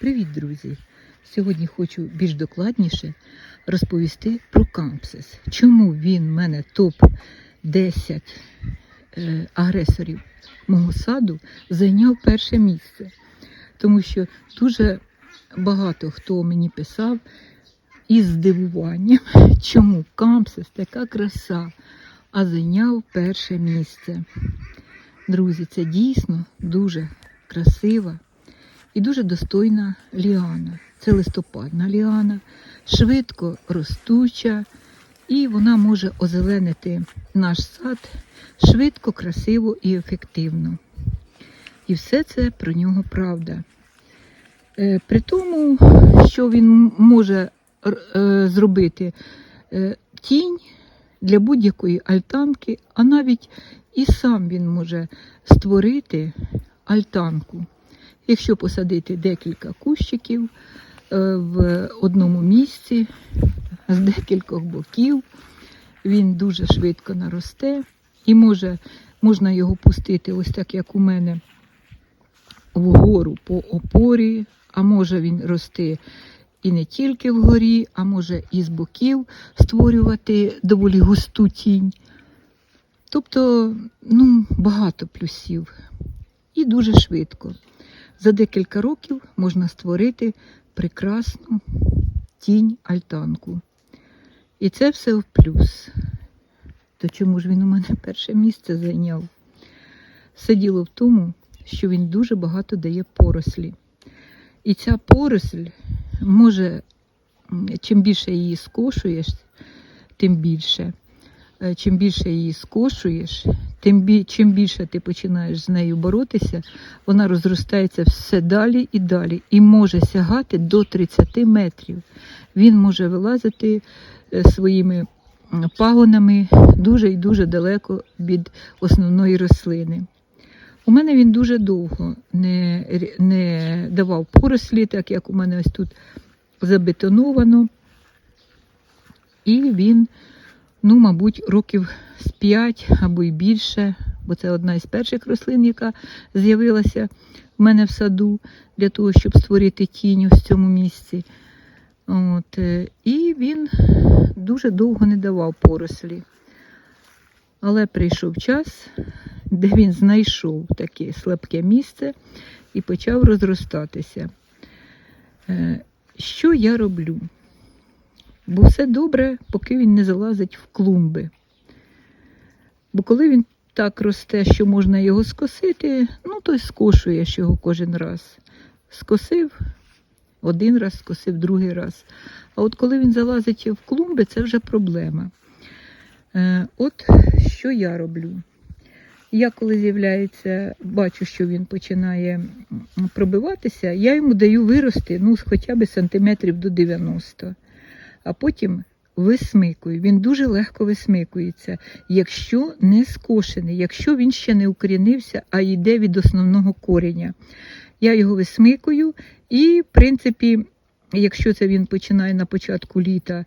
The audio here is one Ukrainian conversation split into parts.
Привіт, друзі! Сьогодні хочу більш докладніше розповісти про кампсис. Чому він в мене топ-10 е, агресорів мого саду зайняв перше місце. Тому що дуже багато хто мені писав із здивуванням, чому кампсис така краса, а зайняв перше місце. Друзі, це дійсно дуже красива і дуже достойна ліана. Це листопадна ліана, швидко ростуча, і вона може озеленити наш сад швидко, красиво і ефективно. І все це про нього правда. Е, При тому, що він може е, зробити е, тінь для будь-якої альтанки, а навіть і сам він може створити альтанку. Якщо посадити декілька кущиків е, в одному місці з декількох боків, він дуже швидко наросте і може, можна його пустити ось так, як у мене, вгору по опорі, а може він рости і не тільки вгорі, а може і з боків створювати доволі густу тінь. Тобто, ну, багато плюсів. І дуже швидко. За декілька років можна створити прекрасну тінь альтанку. І це все в плюс. То чому ж він у мене перше місце зайняв? Все діло в тому, що він дуже багато дає порослі. І ця поросль може, чим більше її скошуєш, тим більше. Е, Чим більше її скошуєш, тим бі- чим більше ти починаєш з нею боротися, вона розростається все далі і далі і може сягати до 30 метрів. Він може вилазити е, своїми пагонами дуже і дуже далеко від основної рослини. У мене він дуже довго не, не давав порослі, так як у мене ось тут забетоновано. І він, ну, мабуть, років з 5 або й більше, бо це одна із перших рослин, яка з'явилася в мене в саду для того, щоб створити тінь в цьому місці. От, е, і він дуже довго не давав порослі. Але прийшов час, де він знайшов таке слабке місце і почав розростатися. Е, Що я роблю? Бо все добре, поки він не залазить в клумби. Бо коли він так росте, що можна його скосити, ну то й скошуєш його кожен раз. Скосив один раз, скосив другий раз. А от коли він залазить в клумби, це вже проблема. Е, От що я роблю. Я коли з'являється, бачу, що він починає пробиватися, я йому даю вирости ну, хоча б сантиметрів до 90, а потім висмикую. Він дуже легко висмикується, якщо не скошений, якщо він ще не укорінився, а йде від основного кореня. Я його висмикую, і, в принципі, якщо це він починає на початку літа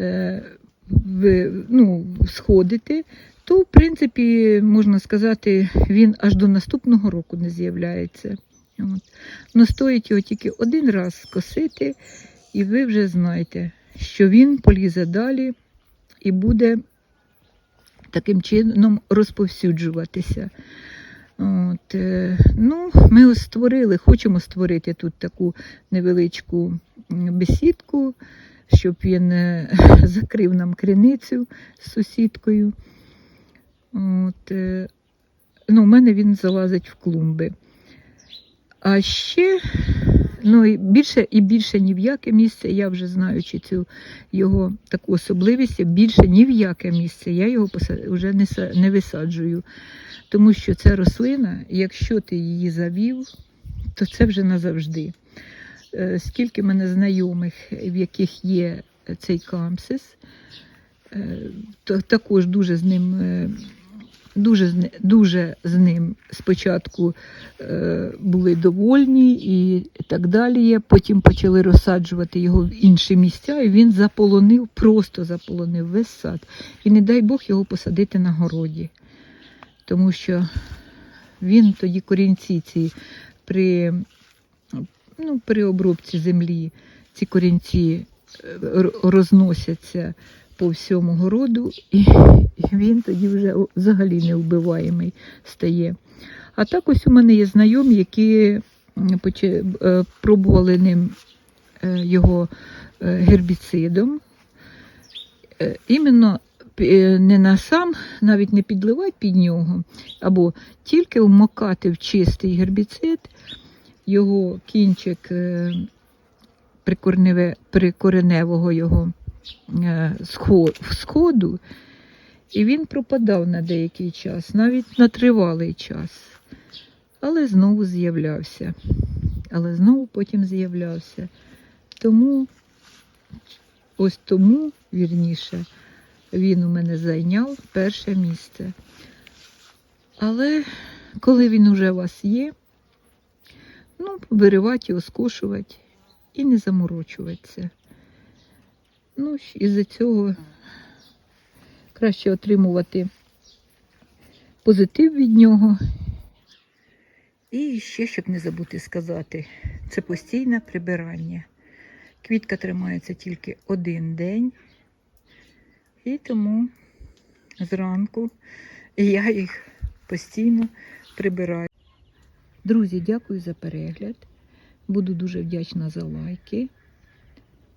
е, в, ну, сходити, то, в принципі, можна сказати, він аж до наступного року не з'являється. От. Но стоїть його тільки один раз скосити, і ви вже знаєте, що він полізе далі і буде таким чином розповсюджуватися. От, е, ну, ми ось створили, хочемо створити тут таку невеличку бесідку, щоб він е, закрив нам криницю з сусідкою. От, е, ну, у мене він залазить в клумби. А ще ну, і більше і більше ні в яке місце, я вже знаючи цю його таку особливість, більше ні в яке місце я його вже не, не висаджую. Тому що це рослина, якщо ти її завів, то це вже назавжди. Е, Скільки мене знайомих, в яких є цей камсис, е, то також дуже з ним. Дуже, дуже з ним спочатку е, були довольні і так далі. Потім почали розсаджувати його в інші місця, і він заполонив, просто заполонив весь сад. І не дай Бог його посадити на городі. Тому що він тоді корінці ці при ну, при обробці землі ці корінці е, розносяться по всьому городу, і, він тоді вже взагалі невбиваємий стає. А так ось у мене є знайомі, які е, пробували ним е, його е, гербіцидом. Іменно не на сам, навіть не підливати під нього, або тільки вмокати в чистий гербіцид, його кінчик прикореневого його сходу, і він пропадав на деякий час, навіть на тривалий час. Але знову з'являвся. Але знову потім з'являвся. Тому, ось тому, вірніше, він у мене зайняв перше місце. Але коли він уже у вас є, ну, виривати його, і не заморочуватися. Ну, із-за цього краще отримувати позитив від нього. І ще, щоб не забути сказати, це постійне прибирання. Квітка тримається тільки один день, і тому зранку я їх постійно прибираю. Друзі, дякую за перегляд. Буду дуже вдячна за лайки.